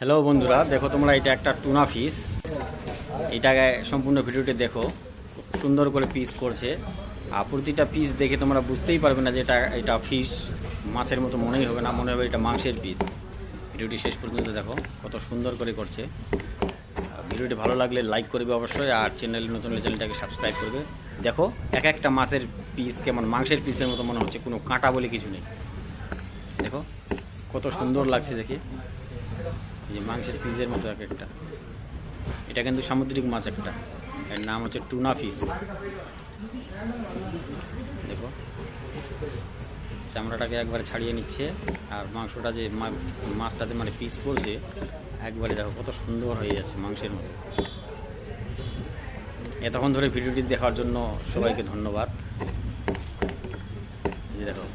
Hello বন্ধুরা। দেখো তোমরা, এটা একটা টুনা ফিশ এটাকে সম্পূর্ণ ভিডিওটি দেখো। সুন্দর করে পিস করছে। আর প্রতিটা পিস দেখে তোমরা বুঝতেই পারবে না যে এটা এটা ফিস মাছের মতো মনেই হবে না, মনে হবে এটা মাংসের পিস ভিডিওটি শেষ পর্যন্ত দেখো, কত সুন্দর করে করছে। ভিডিওটি ভালো লাগলে লাইক করবে অবশ্যই, আর চ্যানেল নতুন চ্যানেলটাকে সাবস্ক্রাইব করবে। দেখো, এক একটা মাছের পিস কেমন, মাংসের পিসের মতো মনে হচ্ছে, কোনো কাঁটা বলে কিছু নেই। দেখো, কত সুন্দর লাগছে দেখি। এই যে মাংসের পিসের মতো এক একটা। এটা কিন্তু সামুদ্রিক মাছ একটা। এর নাম হচ্ছে টুনা ফিশ দেখো। চামড়াটাকে একবারে ছাড়িয়ে নিচ্ছে আর মাংসটা যে মাছটাতে মানে পিস করছে একবারে দেখো কত সুন্দর হয়ে যাচ্ছে মাংসের মতো। এতক্ষণ ধরে ভিডিওটি দেখার জন্য সবাইকে ধন্যবাদ। দেখো।